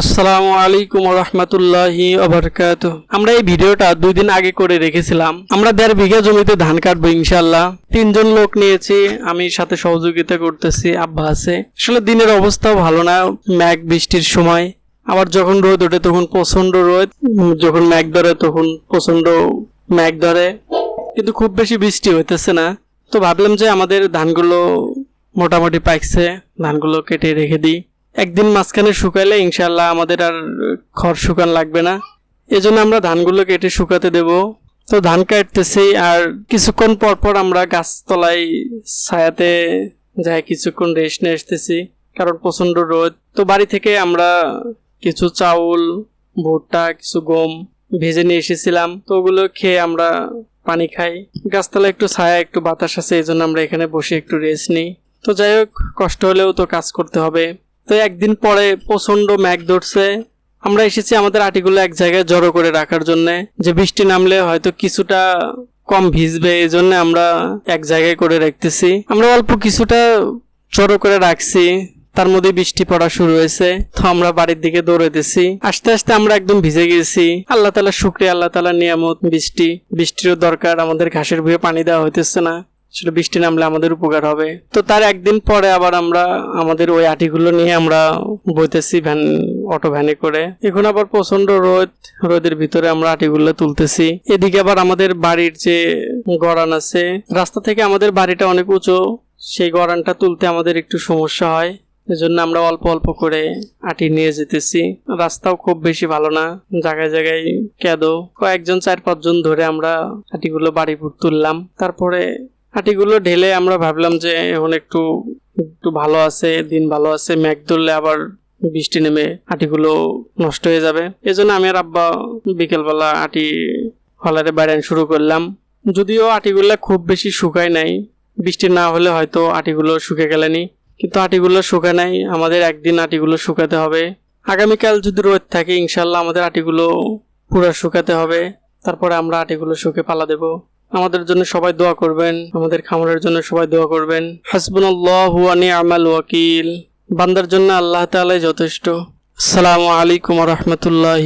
আসসালামু আলাইকুম রহমতুল্লাহি অবরকাত আমরা এই ভিডিওটা দুই দিন আগে করে রেখেছিলাম। আমরা দেড় বিঘা জমিতে ধান কাটবো ইনশাল্লাহ তিনজন লোক নিয়েছি, আমি সাথে সহযোগিতা করতেছি, আব্বা আছে। আসলে দিনের অবস্থাও ভালো না ম্যাঘ বৃষ্টির সময়। আবার যখন রোদ ওঠে তখন প্রচণ্ড রোদ, যখন ম্যাঘ ধরে তখন প্রচণ্ড ম্যাঘ ধরে। কিন্তু খুব বেশি বৃষ্টি হইতেছে না। তো ভাবলাম যে আমাদের ধানগুলো মোটামুটি পাকছে, ধানগুলো কেটে রেখে দিই। একদিন মাঝখানে শুকাইলে ইনশাল্লাহ আমাদের আর খড় শুকান লাগবে না। এজন্য আমরা ধানগুলো কেটে শুকাতে দেব। তো ধান কাটতেছি আর কিছুক্ষণ পর পর আমরা গাছতলায় ছায়াতে যাই, কিছুক্ষণ রেস্ট নিয়ে আসতেছি, কারণ প্রচণ্ড রোদ। তো বাড়ি থেকে আমরা কিছু চাউল, ভুট্টা, কিছু গম ভেজে নিয়ে এসেছিলাম। তো ওগুলো খেয়ে আমরা পানি খাই। গাছতলায় একটু ছায়া, একটু বাতাস আছে এই জন্য আমরা এখানে বসে একটু রেস্ট নিই। তো যাই হোক, কষ্ট হলেও তো কাজ করতে হবে। তো একদিন পরে প্রচণ্ড ম্যাঘ ধরছে। আমরা এসেছি আমাদের আটিগুলো এক জায়গায় জড়ো করে রাখার জন্য। যে বৃষ্টি নামলে হয়তো কিছুটা কম ভিজবে এই জন্য আমরা এক জায়গায় করে রাখতেছি। আমরা অল্প কিছুটা জড়ো করে রাখছি। তার মধ্যে বৃষ্টি পড়া শুরু হয়েছে। তো আমরা বাড়ির দিকে দৌড়াইতেছি। আস্তে আস্তে আমরা একদম ভিজে গেছি। আল্লাহ তালা শুক্রিয়া, আল্লাহ তালা নিয়ামত, বৃষ্টি। বৃষ্টিরও দরকার, আমাদের ঘাসের ভুয়ে পানি দেওয়া হইতেছে না। সেটা বৃষ্টি নামলে আমাদের উপকার হবে। তো তার একদিন পরে আবার আমরা আমাদের ওই আটিগুলো নিয়ে আমরা বইতেছি ভ্যান, অটো ভ্যানে করে। এখন আবার প্রচণ্ড রোদ, রোদের ভিতরে আমরা আটিগুলো তুলতেছি। এদিকে আবার আমাদের বাড়ির যে গড়ান আছে, রাস্তা থেকে আমাদের বাড়িটা অনেক উঁচু। সেই গড়ানটা তুলতে আমাদের একটু সমস্যা হয়। এজন্য আমরা অল্প অল্প করে আটি নিয়ে যেতেছি। রাস্তাও খুব বেশি ভালো না, জায়গায় জায়গায় কেদো। কয়েকজন, চার, পাঁচজন ধরে আমরা আটিগুলো বাড়িপুর তুললাম। তারপরে আটিগুলো ঢেলে আমরা ভাবলাম যে এখন একটু একটু ভালো আছে, দিন ভালো আছে। মেঘ ধরলে আবার বৃষ্টি নেমে আটিগুলো নষ্ট হয়ে যাবে। এজন্য আমি আর আব্বা বিকেলবেলা আটি হলারে বাইরে শুরু করলাম। যদিও আটিগুলো খুব বেশি শুকায় নাই। বৃষ্টি না হলে হয়তো আটিগুলো শুকে গেলেনি। কিন্তু আটিগুলো শুকায় নাই। আমাদের একদিন আটিগুলো শুকাতে হবে। আগামীকাল যদি রোদ থাকে ইনশাল্লাহ আমাদের আটিগুলো পুরো শুকাতে হবে। তারপরে আমরা আটিগুলো শুকে পালা দেব। আমাদের জন্য সবাই দোয়া করবেন, আমাদের খামারের জন্য সবাই দোয়া করবেন। হাসবুনাল্লাহু আমাল ওয়াকিল। বান্দার জন্য আল্লাহ তালাই যথেষ্ট। আসসালামু আলাইকুম রহমতুল্লাহ